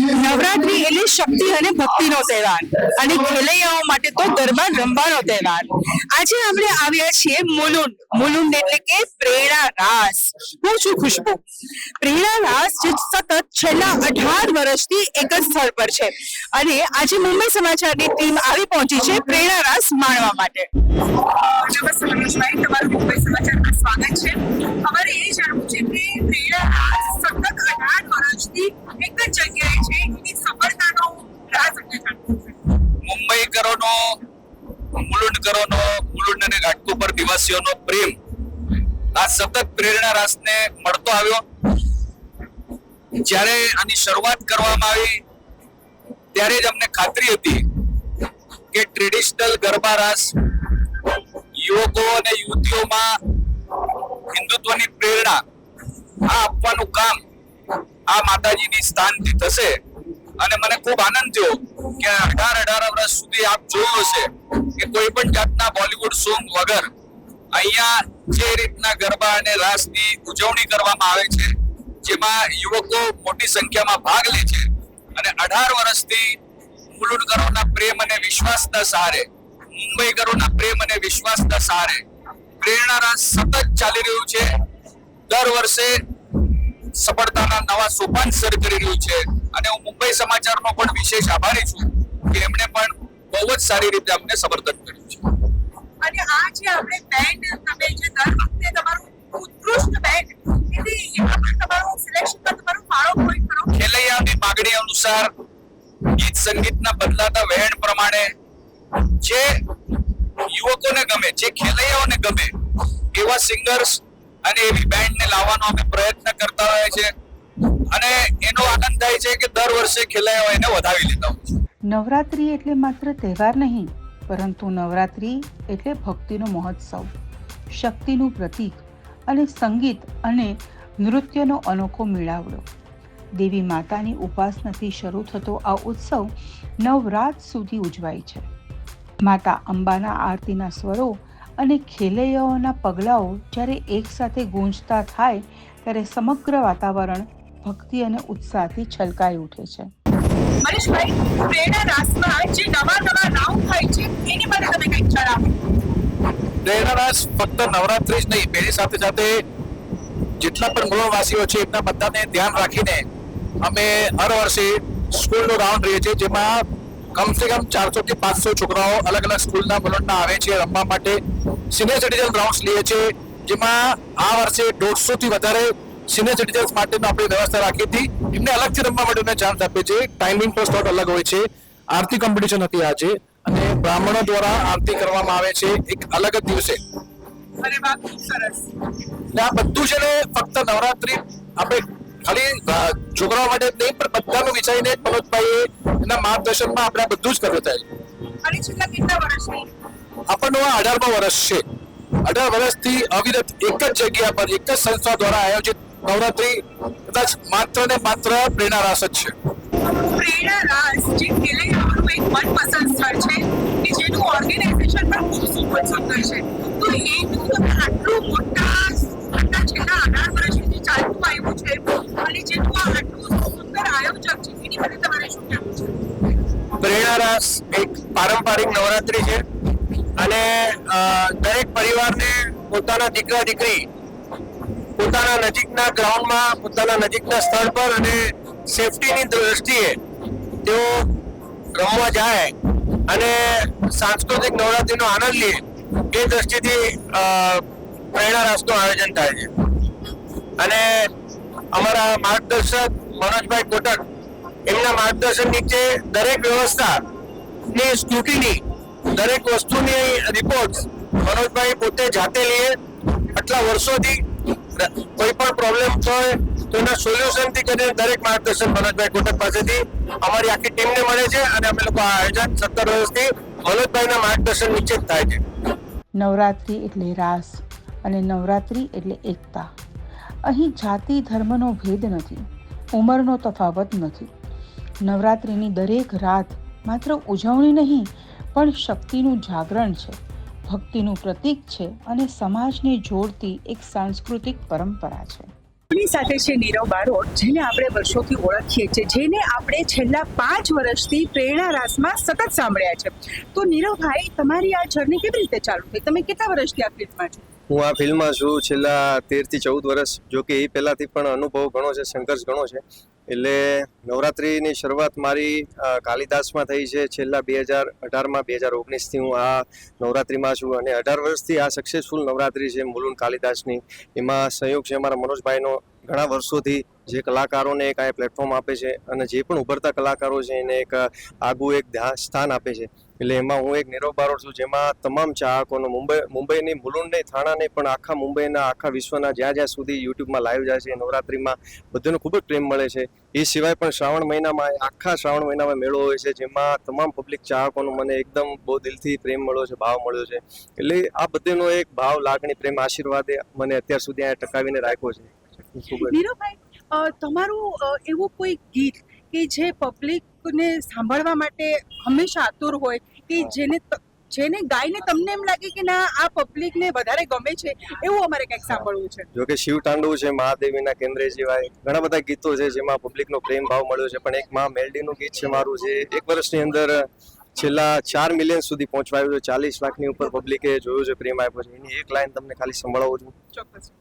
નવરાત્રી એટલે શક્તિ અને ભક્તિનો તહેવાર. અને ખેલૈયાઓ માટે તો ગરબા રમવાનો તહેવાર. આજે આપણે આવ્યા છીએ મુલુંડ. મુલુંડ એટલે કે પ્રેરણા રાસ હું છું ખુશ્બુ. પ્રેરણા રાસ જે સતત છેલ્લા અઢાર વર્ષથી એક જ સ્થળ પર છે. અને આજે મુંબઈ સમાચારની ટીમ આવી પહોંચી છે પ્રેરણા રાસ માણવા માટે. નમસ્તે મનોજભાઈ તમારું મુંબઈ સમાચારમાં સ્વાગત છે. અમારે એ જાણવું છે કે પ્રેરણા રાસ સતત અઢાર વર્ષથી એક જ જગ્યાએ છે. એની સફળતાનો મુંબઈ કરોનો મુલુંડ કરોનો મુલુંડ અને ઘાટકોપર પર નિવાસીઓનો પ્રેમ. આ સતત પ્રેરણા રાસને મળતો આવ્યો. જ્યારે આની શરૂઆત કરવામાં આવી, ત્યારે જ અમને ખાતરી હતી કે ટ્રેડિશનલ ગરબા રાસ યુવકો અને યુવતીઓમાં હિન્દુત્વની પ્રેરણા આ આપવાનું કામ આ માતાજીની સ્થાનથી થશે. અને મને ખૂબ આનંદ થયો કે અઢાર અઢાર વર્ષ સુધી આપ જોયું હશે કે કોઈ પણ જાતના બોલિવૂડ સોંગ વગર અહીંયા જે રીતના ગરબા અને રાસની ઉજવણી કરવામાં આવે છે, જેમાં યુવકો મોટી સંખ્યામાં ભાગ લે છે અને અઢાર વર્ષથી મુલુંડ કરોના પ્રેમ અને વિશ્વાસના સહારે મુંબઈ ગરોના પ્રેમ અને વિશ્વાસના સહારે પ્રેરણા રાસ સતત ચાલી રહ્યું છે. દર વર્ષે સફળતાના નવા સોપાન સર કરી રહ્યું છે. અને હું મુંબઈ સમાચારનો પણ વિશેષ આભારી છું કે એમણે પણ બહુ જ સારી રીતે અમને સમર્થન કર્યું છે. અને આ જે આપણે બેન્ડ તમે જે દર વખતે તમારું ઉત્કૃષ્ટ બેન્ડ એટલે એમાં તમારું સિલેક્શનમાં તમારો ફાળો કોઈ ખરો? ખેલૈયાની માગણી અનુસાર ગીત સંગીતના બદલાતા વહેણ પ્રમાણે જે યુવકોને ગમે જે ખેલૈયાઓને ગમે એવા સિંગર્સ અને એવી બેન્ડને લાવવાનો અમે પ્રયત્ન કરતા હોય છે. અને એનો આનંદ થાય છે કે દર વર્ષે ખેલાયો એને વધાવી લેતા હોય નવરાત્રિ એટલે માત્ર તહેવાર નહીં, પરંતુ નવરાત્રિ એટલે ભક્તિનો મહોત્સવ. શક્તિનું પ્રતીક અને સંગીત અને નૃત્યનો અનોખો મેળાવડો. દેવી માતાની ઉપાસનાથી શરૂ થતો આ ઉત્સવ નવરાત સુધી ઉજવાય છે. માતા અંબાના આરતીના સ્વરો અને ખેલૈયાઓના પગલાઓ જ્યારે એકસાથે ગૂંજતા થાય ત્યારે સમગ્ર વાતાવરણ ભક્તિ અને ઉત્સાહથી છલકાઈ ઉઠે છે. મનીષભાઈ પ્રેરણા રાસમાં જે નવા નવા રાઉન્ડ થાય છે એની માટે તમે કંઈક જણાવો. પ્રેરણારાસ ફક્ત નવરાત્રી જ નહીં તેની સાથે સાથે જેટલા પણ મૂળવાસીઓ છે એમના બધાને ધ્યાન રાખીને અમે હર વર્ષે સ્કૂલનો રાઉન્ડ રહીએ છીએ જેમાં કમસે કમ ચારસો થી પાંચસો છોકરાઓ અલગ અલગ સ્કૂલના મુલંડના આવે છે રમવા માટે. સિનિયર સિટીઝન ગ્રાઉન્ડ લઈએ છે જેમાં આ વર્ષે દોઢસો થી વધારે સિનિયર સિટીઝન્સ માટેનો આપણે વ્યવસ્થા રાખી હતી. એમને અલગથી રમવા માટેનો ચાન્સ આપે છે. ટાઈમિંગ પર સ્લોટ અલગ હોય છે. આરતી કોમ્પિટિશન હતી આજે અને બ્રાહ્મણો દ્વારા આરતી કરવામાં આવે છે એક અલગ જ દિવસે. અરે સરસ. આ બધું છે ને ફક્ત નવરાત્રી આપણે ખાલી છોકરાઓ માટે નહીં પણ બધાનું વિચારીને મનોજભાઈ એના માર્ગદર્શનમાં આપણે બધું જ કરવું થાય. આપણનો આ અઢારમો વર્ષ છે. અઢાર વર્ષથી અવિરત એક જ જગ્યા પર એક જ સંસ્થા દ્વારા આયોજિત નવરાત્રી કદાચ માત્ર ને માત્ર પ્રેરણા રાસ જ છે. પ્રેરણા રાસ જે ખેલૈયાઓનું એક મનપસંદ સ્થળ છે કે જેનું ઓર્ગેનાઇઝેશન પણ ખૂબ સુપર સુંદર છે. તો એનું આટલું મોટા છે રાસ એક પારંપરિક નવરાત્રી છે. અને દરેક પરિવારને પોતાના દીકરા દીકરી પોતાના નજીકના ગ્રાઉન્ડમાં, પોતાના નજીકના સ્થળ પર અને સેફટીની દ્રષ્ટિએ તેઓ રમવા જાય અને સાંસ્કૃતિક નવરાત્રીનો આનંદ લે એ દ્રષ્ટિથી પ્રેરણા રાસનું આયોજન થાય છે. અને અમારા માર્ગદર્શક મનોજભાઈ કોટક એમના માર્ગદર્શન નીચે દરેક વ્યવસ્થા ની સ્ક્રુટીની દરેક વસ્તુની રિપોર્ટ મનોજભાઈ પોતે જાતે લઈએ આટલા વર્ષોથી કોઈ પણ પ્રોબ્લેમ હોય તો એના સોલ્યુશનથી કરીને દરેક માર્ગદર્શન મનોજભાઈ કોટક પાસેથી અમારી આખી ટીમને મળે છે અને અમે લોકો આયોજન સત્તર વર્ષથી મનોજભાઈના માર્ગદર્શન નીચે જ થાય છે. નવરાત્રિ એટલે રાસ અને નવરાત્રિ એટલે એકતા. અહીં જાતિ ધર્મનો ભેદ નથી, ઉંમરનો તફાવત નથી. નવરાત્રિની દરેક રાત માત્ર ઉજવણી નહીં પણ શક્તિનું જાગરણ છે. ભક્તિનું પ્રતીક છે અને સમાજને જોડતી એક સાંસ્કૃતિક પરંપરા છે. આપણી સાથે છે નીરવ બારોટ જેને આપણે વર્ષોથી ઓળખીએ છીએ જેને આપણે છેલ્લા પાંચ વર્ષથી પ્રેરણા રાસમાં સતત સાંભળ્યા છે. તો નીરવભાઈ તમારી આ જર્ની કેવી રીતે ચાલુ થઈ? તમે કેટલા વર્ષથી આ ફિલ્ડમાં છો? હું આ ફિલ્મમાં છું છેલ્લા તેરથી ચૌદ વર્ષ જો કે એ પહેલાંથી પણ અનુભવ ઘણો છે સંઘર્ષ ઘણો છે. એટલે નવરાત્રિની શરૂઆત મારી કાલિદાસમાં થઈ છે. છેલ્લા બે હજાર અઢારમાં, બે હજાર ઓગણીસથી હું આ નવરાત્રિમાં છું અને અઢાર વર્ષથી આ સક્સેસફુલ નવરાત્રિ છે મુલુન કાલિદાસની. એમાં સંયોગ છે અમારા મનોજભાઈનો ઘણા વર્ષોથી જે કલાકારોને એક આ પ્લેટફોર્મ આપે છે અને જે પણ ઉભરતા કલાકારો છે એને એક આગવું એક સ્થાન આપે છે. એટલે એમાં હું એક નીરવ છું, જેમાં તમામ ચાહકોનો મુંબઈ, મુંબઈની મુલુંડ નહીં થાણા નહીં પણ આખા મુંબઈના, આખા વિશ્વના જ્યાં જ્યાં સુધી યુટ્યુબમાં લાઈવ જાય છે, નવરાત્રિમાં બધાનો ખૂબ જ પ્રેમ મળે છે. એ સિવાય પણ શ્રાવણ મહિનામાં, આખા શ્રાવણ મહિનામાં મેળો હોય છે, જેમાં તમામ પબ્લિક ચાહકોનો મને એકદમ બહુ દિલથી પ્રેમ મળ્યો છે, ભાવ મળ્યો છે. એટલે આ બધેનો એક ભાવ, લાગણી, પ્રેમ, આશીર્વાદે મને અત્યાર સુધી અહીંયા ટકાવીને રાખ્યો છે. તમારું એવું કોઈ ગીત કે જે પબ્લિકને સાંભળવા માટે હંમેશા આતુર હોય કે જેને જેને ગાઈને તમને એમ લાગે કે ના આ પબ્લિકને વધારે ગમે છે એવું અમારે કંઈક સાંભળવું છે. જો કે શિવ તાંડવ છે મહાદેવીના કેન્દ્રે સિવાય ઘણા બધા ગીતો છે જેમાં પબ્લિકનો પ્રેમ ભાવ મળ્યો છે પણ એક માં મેલડીનું ગીત છે મારું જે એક વર્ષની અંદર છેલ્લા ચાર મિલિયન સુધી પહોંચવાયું છે ચાલીસ લાખની ઉપર પબ્લિકે જોયું છે પ્રેમ આપ્યો છે. એની એક લાઈન તમને ખાલી સંભળાવું છું. ચોક્કસ.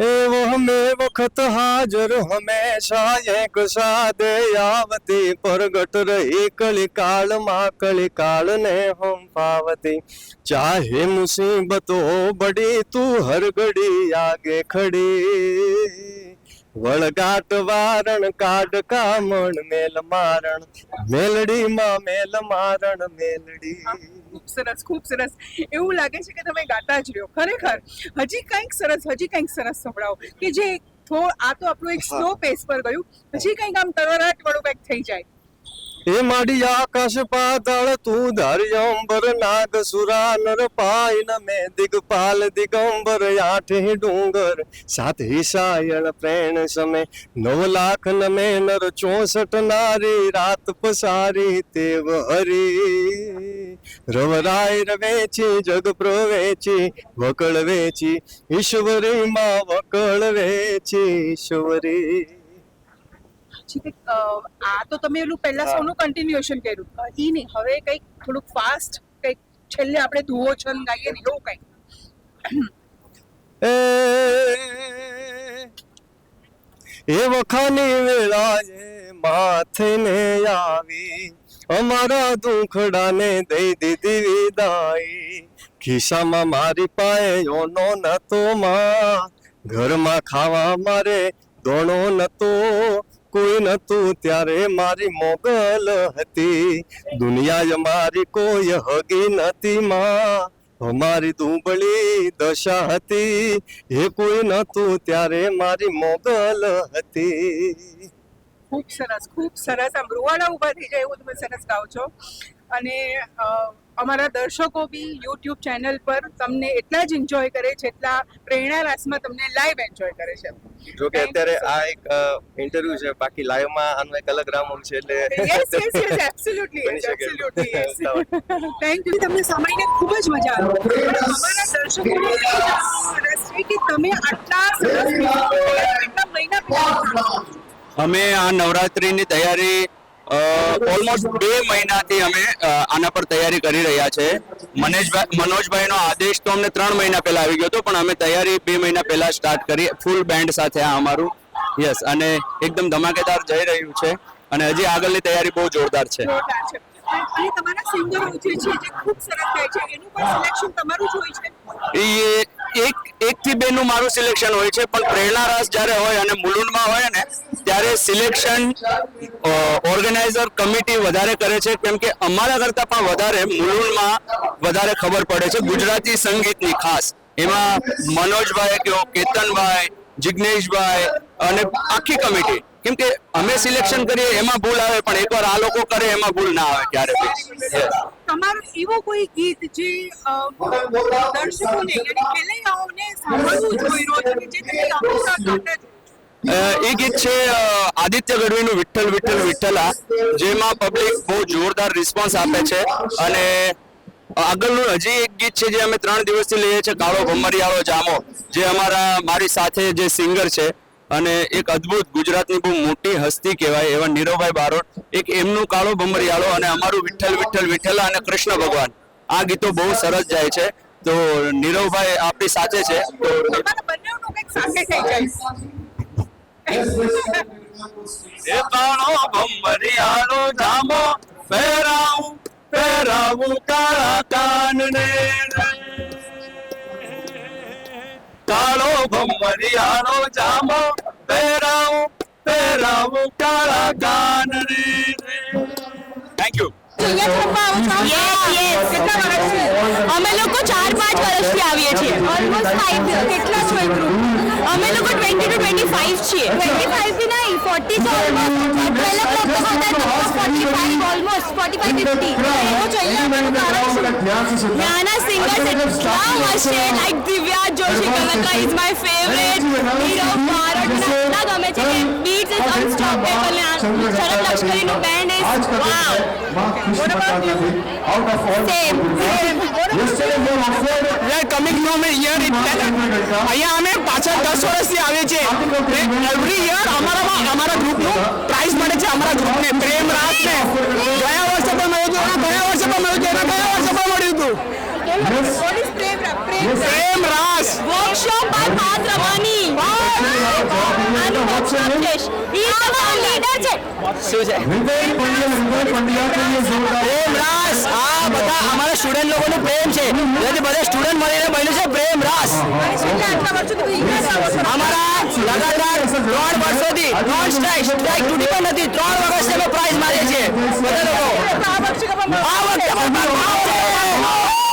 એવો હમે વખત હાજર હંમેશા એ ગુસાદે આવતી. પ્રગટ રહી કલિકાળમાં કલિકાળ ને હમ પાવતી. ચાહે મુસીબતો બડી, તું હર ઘડી આગે ખડી. વળગાટ વારણ કાઢ કામણ, મેલ મારણ. મેલડી માં મેલ મારણ, મેલડી. ખૂબ સરસ ખૂબ સરસ એવું લાગે છે કે તમે ગાતા જ રહ્યો. ખરેખર હજી કંઈક સરસ હજી કંઈક સરસ સંભળાવો. કે જે થોડો આ તો આપણું એક સ્લો પેસ પર ગયું. હજી કંઈક આમ તરવરાટ વાળું કંઈક થઈ જાય. એ માડી આકાશ પાતાળ, તું ધાર્યંબર નાગ સુરા નર પાયન મે દિગપાલ દિગંબર આઠે ડુંગર, સાત હિસાયણ પ્રેણ સમે નવ લાખ નમે નર ચોસઠ નારી, રાત પસારી તેવ હરી. રવરાય રવેચી જગ પ્રવેચી, વકળ વેચી, ઈશ્વરી માં વકળ વેચી, ઈશ્વરી. કંઈક આ તો તમે એનું પહેલા સોનું કન્ટિન્યુએશન કર્યું. એ નહીં. હવે કંઈક થોડુંક ફાસ્ટ કંઈક છેલ્લે આપણે ધુઓ છન ગાઈએ ને એવું કંઈક. એ વખાની વેળાએ માથે ને આવી અમારા દુખડાને દઈ દીધી વિદાઈ ખિસ્સામાં મારી પાસે યોનો નતો માં ઘરમાં ખાવા મારે દોણો નતો કોઈ નતું ત્યારે મારી મોગલ હતી. દુનિયા મારી કોઈ હગી નથી માં. અમારી દુબળી દશા હતી. એ કોઈ નતું ત્યારે મારી મોગલ હતી. ખૂબ સરસ ખૂબ સરસ. આમ રૂવાડા ઊભા થઈ જાય એવું તમે સરસ ગાઓ છો. અને અમારા દર્શકો બી યુટ્યુબ ચેનલ પર તમને એટલા જ એન્જોય કરે છે એટલા પ્રેરણા રાસમાં તમને લાઈવ એન્જોય કરે છે. જો કે અત્યારે આ એક ઇન્ટરવ્યુ છે બાકી લાઈવમાં આનો એક અલગ રામમ છે એટલે yes yes yes absolutely. Absolutely yes thank you તમને સાંભળીને ખૂબ જ મજા આવી. અમારા દર્શકોને એ જાણવાનું રસ છે કે તમે આટલા સરસ કેટલા મહિના અમે આ નવરાત્રીની તૈયારી ઓલમોસ્ટ બે મહિનાથી અમે આના પર તૈયારી કરી રહ્યા છે. મનેશભાઈ મનોજભાઈનો આદેશ તો અમને ત્રણ મહિના પહેલા આવી ગયો હતો પણ અમે તૈયારી બે મહિના પહેલા સ્ટાર્ટ કરી ફૂલ બેન્ડ સાથે આ અમારું. યસ અને એકદમ ધમાકેદાર જઈ રહ્યું છે અને હજી આગળની તૈયારી બહુ જોરદાર છે? એ એક એક થી બે નું મારું સિલેક્શન હોય છે, પણ પ્રેરણા રસ જ્યારે હોય અને મુલુંડમાં હોય ને, ત્યારે સિલેક્શન ઓર્ગેનાઇઝર કમિટી વધારે કરે છે. કેમ કે અમારા કરતા પણ વધારે મુલુંડમાં વધારે ખબર પડે છે. ગુજરાતી સંગીતની ખાસ. એમાં મનોજભાઈ કયો કેતનભાઈ જિગ્નેશભાઈ અને આખી કમિટી. કેમ કે અમે સિલેક્શન કરીએ એમાં ભૂલ આવે પણ એકવાર આ લોકો કરે એમાં ભૂલ ના આવે ક્યારે તમારું એવો કોઈ ગીત જે દર્શકોને ખેલૈયાઓને સાંભળવું જોઈએ રોજ જે તમે હંમેશા ગાતા જ એ ગીત છે આદિત્ય ગઢવીનું વિઠ્ઠલ વિઠ્ઠલ વિઠ્ઠલા જેમાં પબ્લિક બહુ જોરદાર રિસ્પોન્સ આપે છે. અને આગળનું હજી એક ગીત છે જે અમે ત્રણ દિવસથી લઈએ છીએ કાળો ભમરિયાળો જામો જે અમારા મારી સાથે જે સિંગર છે અને એક અદ્ભુત ગુજરાતની બહુ મોટી હસ્તી કહેવાય એવા નીરવભાઈ બારોટ એક એમનું કાળો ભમરિયાળો અને અમારું વિઠ્ઠલ વિઠ્ઠલ વિઠ્ઠલા અને કૃષ્ણ ભગવાન. આ ગીતો બહુ સરસ જાય છે. તો નીરવભાઈ આપણી સાથે છે. તો એ કાળો ભમરિયાળો જામો પહેરાવું. પહેરાવું કાળા કાનને. કાળો ભમરિયાનો જામો પહેરાવું પહેરાવું કાળા કાનને. થેન્ક યુ અમે લોકો ચાર પાંચ વર્ષથી આવીએ છીએ. ઓલમોસ્ટ ફાઈવ કેટલા છો ગ્રુપ અમે લોકો ટ્વેન્ટી ટુ ટ્વેન્ટી ફાઈવ છીએ. ટ્વેન્ટી ફાઈવથી નહીં ફોર્ટી તો ફોર્ટી ફાઈવ ફિફ્ટી એવું જોઈએ નાના સિંગર્સ એટલા હશે? લાઈક દિવ્યા જોશી કલકા ઇઝ માય ફેવરેટ ગમે છે કે beats is unstoppable Sharad band is wow same coming from year અહીંયા અમે પાછળ દસ વર્ષથી આવે છે એવરી યર અમારા અમારા ગ્રુપનું પ્રાઇઝ મળે છે અમારા ગ્રુપને પ્રેમ રાત ને ગયા વર્ષે પણ મળ્યું હતું ગયા વર્ષે પણ મળ્યું હતું ગયા વર્ષે પણ મળ્યું હતું પ્રેમ રાસ વર્કશોપ બાય પાત્ર રમાની આનું વર્કશોપ છે ઈ તમારો લીડર છે. શું છે? પ્રેમ રાસ. આ બધા અમારા સ્ટુડન્ટ લોકોનું પ્રેમ છે. બધા સ્ટુડન્ટ મળીને બન્યું છે. પ્રેમ રાસ. અમારા લગાતાર ત્રણ વર્ષોથી નોન સ્ટ્રાઇક સ્ટ્રાઇક તૂટી પણ નથી. ત્રણ વર્ષ અમે પ્રાઇઝ મારીએ છીએ. બધા લોકો. આ વખતે પણ.